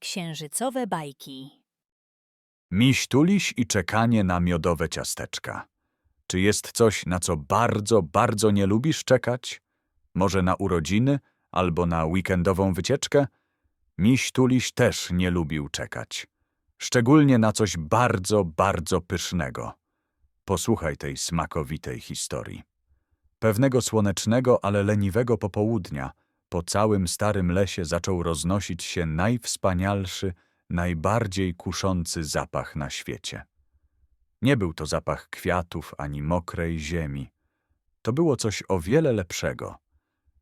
Księżycowe bajki. Miś tuliś i czekanie na miodowe ciasteczka. Czy jest coś, na co bardzo, bardzo nie lubisz czekać? Może na urodziny albo na weekendową wycieczkę? Miś tuliś też nie lubił czekać. Szczególnie na coś bardzo, bardzo pysznego. Posłuchaj tej smakowitej historii. Pewnego słonecznego, ale leniwego popołudnia po całym starym lesie zaczął roznosić się najwspanialszy, najbardziej kuszący zapach na świecie. Nie był to zapach kwiatów ani mokrej ziemi. To było coś o wiele lepszego.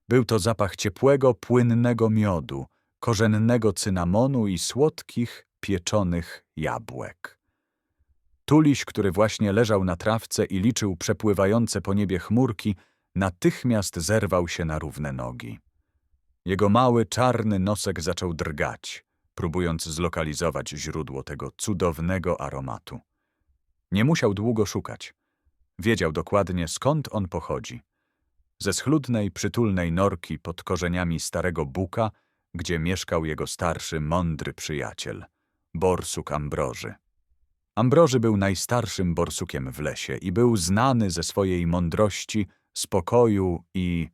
Był to zapach ciepłego, płynnego miodu, korzennego cynamonu i słodkich, pieczonych jabłek. Tuliś, który właśnie leżał na trawce i liczył przepływające po niebie chmurki, natychmiast zerwał się na równe nogi. Jego mały, czarny nosek zaczął drgać, próbując zlokalizować źródło tego cudownego aromatu. Nie musiał długo szukać. Wiedział dokładnie, skąd on pochodzi. Ze schludnej, przytulnej norki pod korzeniami starego buka, gdzie mieszkał jego starszy, mądry przyjaciel, borsuk Ambroży. Ambroży był najstarszym borsukiem w lesie i był znany ze swojej mądrości, spokoju i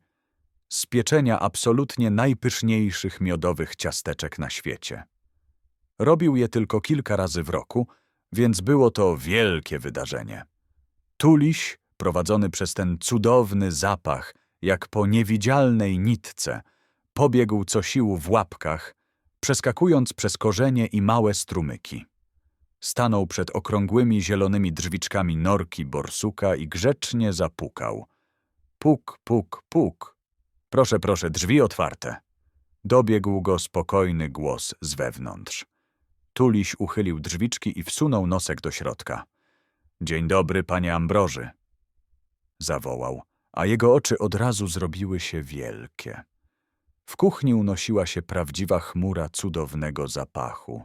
z pieczenia absolutnie najpyszniejszych miodowych ciasteczek na świecie. Robił je tylko kilka razy w roku, więc było to wielkie wydarzenie. Tuliś, prowadzony przez ten cudowny zapach, jak po niewidzialnej nitce, pobiegł co sił w łapkach, przeskakując przez korzenie i małe strumyki. Stanął przed okrągłymi zielonymi drzwiczkami norki borsuka i grzecznie zapukał. Puk, puk, puk. Proszę, proszę, drzwi otwarte. Dobiegł go spokojny głos z wewnątrz. Tuliś uchylił drzwiczki i wsunął nosek do środka. Dzień dobry, panie Ambroży. Zawołał, a jego oczy od razu zrobiły się wielkie. W kuchni unosiła się prawdziwa chmura cudownego zapachu.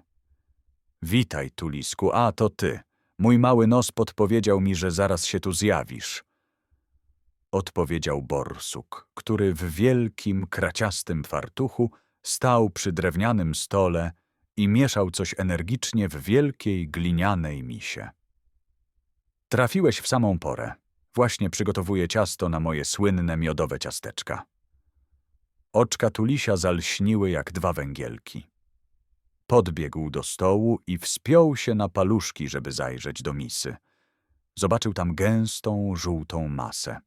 Witaj, Tulisku, a to ty. Mój mały nos podpowiedział mi, że zaraz się tu zjawisz. Odpowiedział borsuk, który w wielkim, kraciastym fartuchu stał przy drewnianym stole i mieszał coś energicznie w wielkiej, glinianej misie. Trafiłeś w samą porę. Właśnie przygotowuję ciasto na moje słynne miodowe ciasteczka. Oczka Tulisia zalśniły jak dwa węgielki. Podbiegł do stołu i wspiął się na paluszki, żeby zajrzeć do misy. Zobaczył tam gęstą, żółtą masę.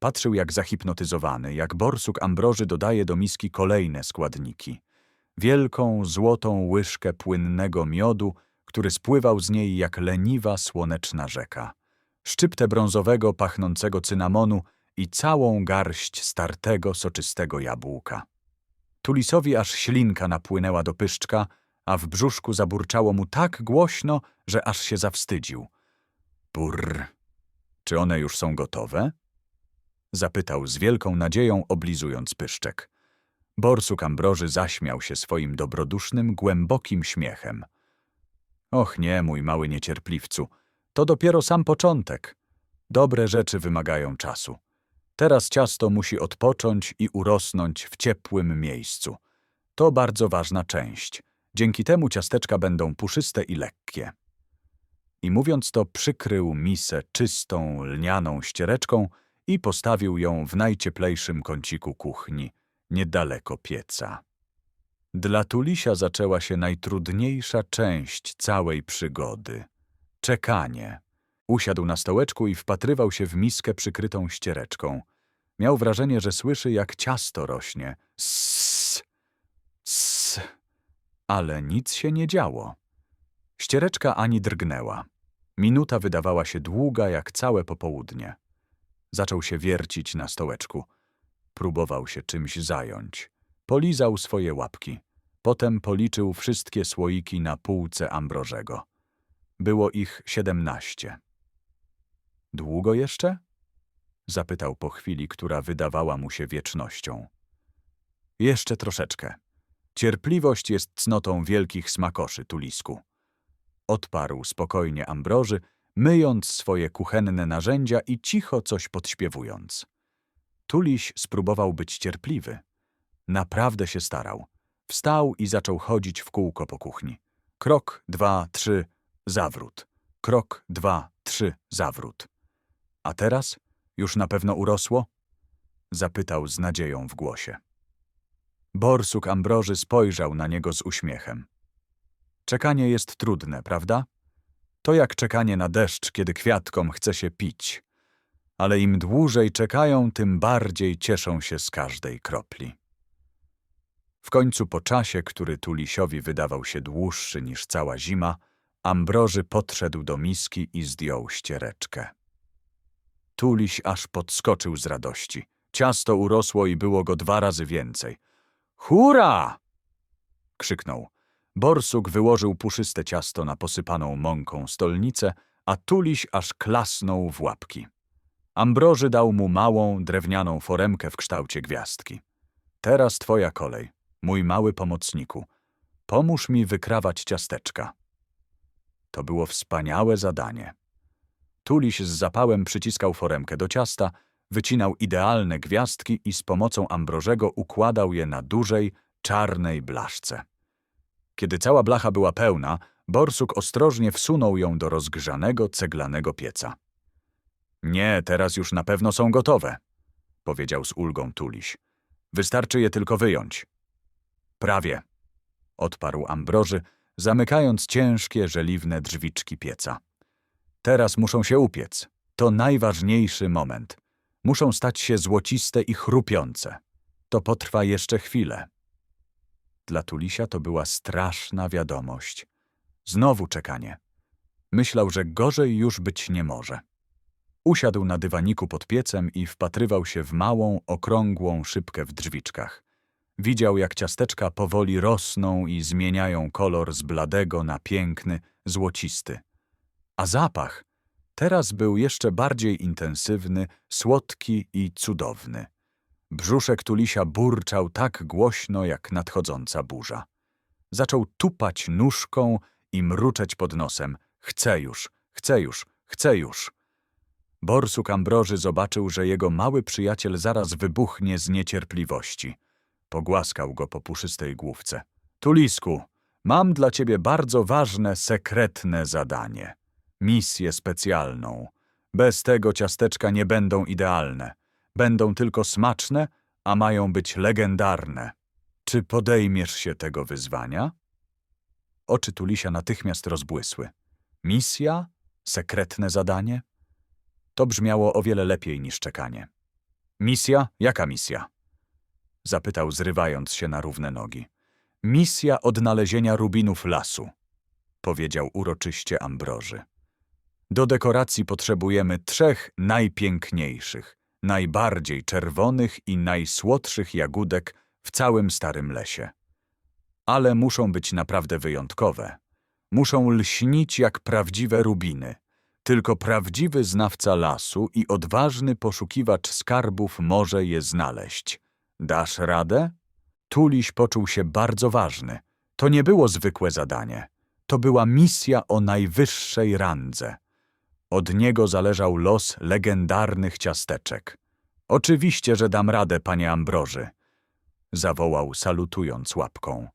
Patrzył jak zahipnotyzowany, jak borsuk Ambroży dodaje do miski kolejne składniki. Wielką, złotą łyżkę płynnego miodu, który spływał z niej jak leniwa, słoneczna rzeka. Szczyptę brązowego, pachnącego cynamonu i całą garść startego, soczystego jabłka. Tulisowi aż ślinka napłynęła do pyszczka, a w brzuszku zaburczało mu tak głośno, że aż się zawstydził. Burr. Czy one już są gotowe? Zapytał z wielką nadzieją, oblizując pyszczek. Borsuk Ambroży zaśmiał się swoim dobrodusznym, głębokim śmiechem. Och nie, mój mały niecierpliwcu, to dopiero sam początek. Dobre rzeczy wymagają czasu. Teraz ciasto musi odpocząć i urosnąć w ciepłym miejscu. To bardzo ważna część. Dzięki temu ciasteczka będą puszyste i lekkie. I mówiąc to, przykrył misę czystą, lnianą ściereczką i postawił ją w najcieplejszym kąciku kuchni, niedaleko pieca. Dla Tulisia zaczęła się najtrudniejsza część całej przygody – czekanie. Usiadł na stołeczku i wpatrywał się w miskę przykrytą ściereczką. Miał wrażenie, że słyszy, jak ciasto rośnie. Sss, sss, ale nic się nie działo. Ściereczka ani drgnęła. Minuta wydawała się długa jak całe popołudnie. Zaczął się wiercić na stołeczku. Próbował się czymś zająć. Polizał swoje łapki. Potem policzył wszystkie słoiki na półce Ambrożego. Było ich siedemnaście. Długo jeszcze? Zapytał po chwili, która wydawała mu się wiecznością. Jeszcze troszeczkę. Cierpliwość jest cnotą wielkich smakoszy, Tulisku. Odparł spokojnie Ambroży, myjąc swoje kuchenne narzędzia i cicho coś podśpiewując. Tuliś spróbował być cierpliwy. Naprawdę się starał. Wstał i zaczął chodzić w kółko po kuchni. Krok, dwa, trzy, zawrót. Krok, dwa, trzy, zawrót. A teraz? Już na pewno urosło? Zapytał z nadzieją w głosie. Borsuk Ambroży spojrzał na niego z uśmiechem. Czekanie jest trudne, prawda? To jak czekanie na deszcz, kiedy kwiatkom chce się pić. Ale im dłużej czekają, tym bardziej cieszą się z każdej kropli. W końcu po czasie, który Tulisiowi wydawał się dłuższy niż cała zima, Ambroży podszedł do miski i zdjął ściereczkę. Tuliś aż podskoczył z radości. Ciasto urosło i było go dwa razy więcej. Hurra! krzyknął. Borsuk wyłożył puszyste ciasto na posypaną mąką stolnicę, a Tuliś aż klasnął w łapki. Ambroży dał mu małą, drewnianą foremkę w kształcie gwiazdki. Teraz twoja kolej, mój mały pomocniku. Pomóż mi wykrawać ciasteczka. To było wspaniałe zadanie. Tuliś z zapałem przyciskał foremkę do ciasta, wycinał idealne gwiazdki i z pomocą Ambrożego układał je na dużej, czarnej blaszce. Kiedy cała blacha była pełna, Borsuk ostrożnie wsunął ją do rozgrzanego ceglanego pieca. Nie, teraz już na pewno są gotowe, powiedział z ulgą Tuliś. Wystarczy je tylko wyjąć. Prawie, odparł Ambroży, zamykając ciężkie, żeliwne drzwiczki pieca. Teraz muszą się upiec. To najważniejszy moment. Muszą stać się złociste i chrupiące. To potrwa jeszcze chwilę. Dla Tulisia to była straszna wiadomość. Znowu czekanie. Myślał, że gorzej już być nie może. Usiadł na dywaniku pod piecem i wpatrywał się w małą, okrągłą szybkę w drzwiczkach. Widział, jak ciasteczka powoli rosną i zmieniają kolor z bladego na piękny, złocisty. A zapach teraz był jeszcze bardziej intensywny, słodki i cudowny. Brzuszek Tulisia burczał tak głośno, jak nadchodząca burza. Zaczął tupać nóżką i mruczeć pod nosem. Chce już, chce już, chce już. Borsuk Ambroży zobaczył, że jego mały przyjaciel zaraz wybuchnie z niecierpliwości. Pogłaskał go po puszystej główce. Tulisku, mam dla ciebie bardzo ważne, sekretne zadanie. Misję specjalną. Bez tego ciasteczka nie będą idealne. Będą tylko smaczne, a mają być legendarne. Czy podejmiesz się tego wyzwania? Oczy Tulisia natychmiast rozbłysły. Misja? Sekretne zadanie? To brzmiało o wiele lepiej niż czekanie. Misja? Jaka misja? Zapytał, zrywając się na równe nogi. Misja odnalezienia rubinów lasu, powiedział uroczyście Ambroży. Do dekoracji potrzebujemy trzech najpiękniejszych, najbardziej czerwonych i najsłodszych jagódek w całym starym lesie. Ale muszą być naprawdę wyjątkowe. Muszą lśnić jak prawdziwe rubiny. Tylko prawdziwy znawca lasu i odważny poszukiwacz skarbów może je znaleźć. Dasz radę? Tuliś poczuł się bardzo ważny. To nie było zwykłe zadanie. To była misja o najwyższej randze. Od niego zależał los legendarnych ciasteczek. Oczywiście, że dam radę, panie Ambroży, zawołał, salutując łapką.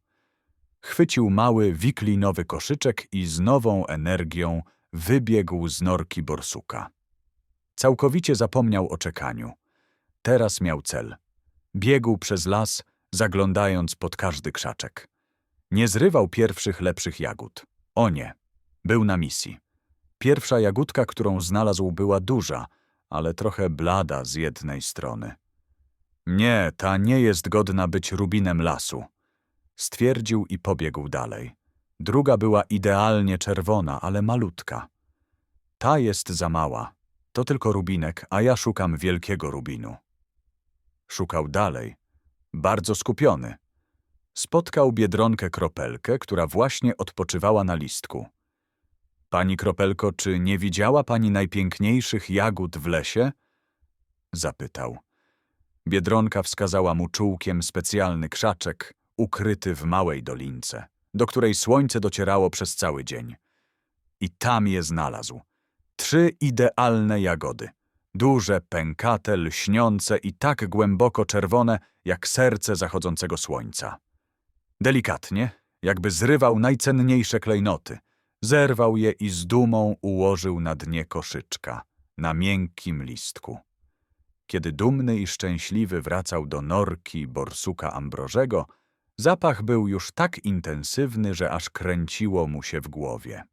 Chwycił mały, wiklinowy koszyczek i z nową energią wybiegł z norki borsuka. Całkowicie zapomniał o czekaniu. Teraz miał cel. Biegł przez las, zaglądając pod każdy krzaczek. Nie zrywał pierwszych lepszych jagód. O nie, był na misji. Pierwsza jagódka, którą znalazł, była duża, ale trochę blada z jednej strony. Nie, ta nie jest godna być rubinem lasu. Stwierdził i pobiegł dalej. Druga była idealnie czerwona, ale malutka. Ta jest za mała. To tylko rubinek, a ja szukam wielkiego rubinu. Szukał dalej, bardzo skupiony. Spotkał biedronkę kropelkę, która właśnie odpoczywała na listku. Pani Kropelko, czy nie widziała pani najpiękniejszych jagód w lesie? Zapytał. Biedronka wskazała mu czułkiem specjalny krzaczek, ukryty w małej dolince, do której słońce docierało przez cały dzień. I tam je znalazł. Trzy idealne jagody. Duże, pękate, lśniące i tak głęboko czerwone, jak serce zachodzącego słońca. Delikatnie, jakby zrywał najcenniejsze klejnoty. Zerwał je i z dumą ułożył na dnie koszyczka, na miękkim listku. Kiedy dumny i szczęśliwy wracał do norki borsuka Ambrożego, zapach był już tak intensywny, że aż kręciło mu się w głowie.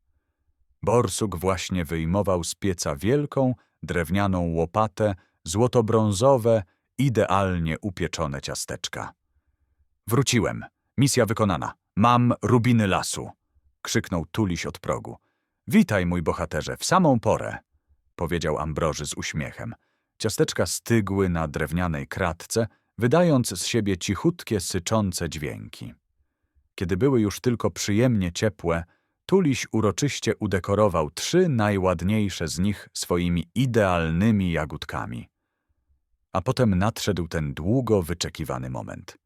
Borsuk właśnie wyjmował z pieca wielką, drewnianą łopatę, złotobrązowe, idealnie upieczone ciasteczka. Wróciłem. Misja wykonana. Mam rubiny lasu. Krzyknął Tuliś od progu. Witaj, mój bohaterze, w samą porę. Powiedział Ambroży z uśmiechem. Ciasteczka stygły na drewnianej kratce, wydając z siebie cichutkie, syczące dźwięki. Kiedy były już tylko przyjemnie ciepłe, Tuliś uroczyście udekorował trzy najładniejsze z nich swoimi idealnymi jagódkami. A potem nadszedł ten długo wyczekiwany moment.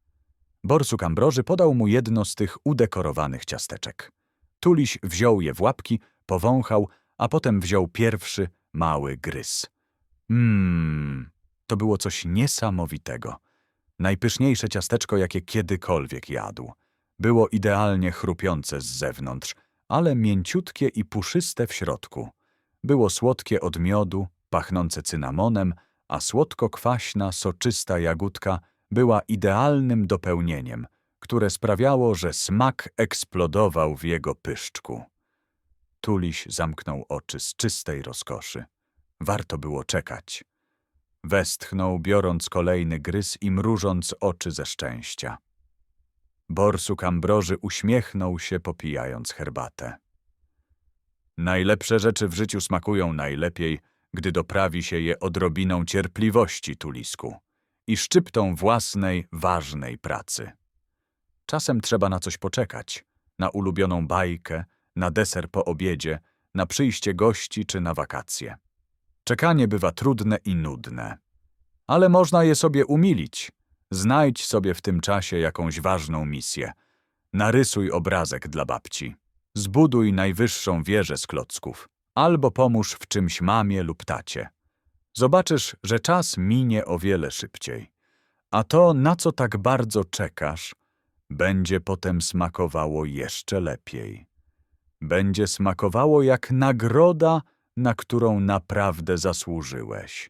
Borsuk Ambroży podał mu jedno z tych udekorowanych ciasteczek. Tuliś wziął je w łapki, powąchał, a potem wziął pierwszy, mały gryz. Mmm, to było coś niesamowitego. Najpyszniejsze ciasteczko, jakie kiedykolwiek jadł. Było idealnie chrupiące z zewnątrz, ale mięciutkie i puszyste w środku. Było słodkie od miodu, pachnące cynamonem, a słodko-kwaśna, soczysta jagódka była idealnym dopełnieniem, które sprawiało, że smak eksplodował w jego pyszczku. Tuliś zamknął oczy z czystej rozkoszy. Warto było czekać. Westchnął, biorąc kolejny gryz i mrużąc oczy ze szczęścia. Borsuk Ambroży uśmiechnął się, popijając herbatę. Najlepsze rzeczy w życiu smakują najlepiej, gdy doprawi się je odrobiną cierpliwości, Tulisku, i szczyptą własnej, ważnej pracy. Czasem trzeba na coś poczekać, na ulubioną bajkę, na deser po obiedzie, na przyjście gości czy na wakacje. Czekanie bywa trudne i nudne. Ale można je sobie umilić. Znajdź sobie w tym czasie jakąś ważną misję. Narysuj obrazek dla babci. Zbuduj najwyższą wieżę z klocków. Albo pomóż w czymś mamie lub tacie. Zobaczysz, że czas minie o wiele szybciej. A to, na co tak bardzo czekasz, będzie potem smakowało jeszcze lepiej. Będzie smakowało jak nagroda, na którą naprawdę zasłużyłeś.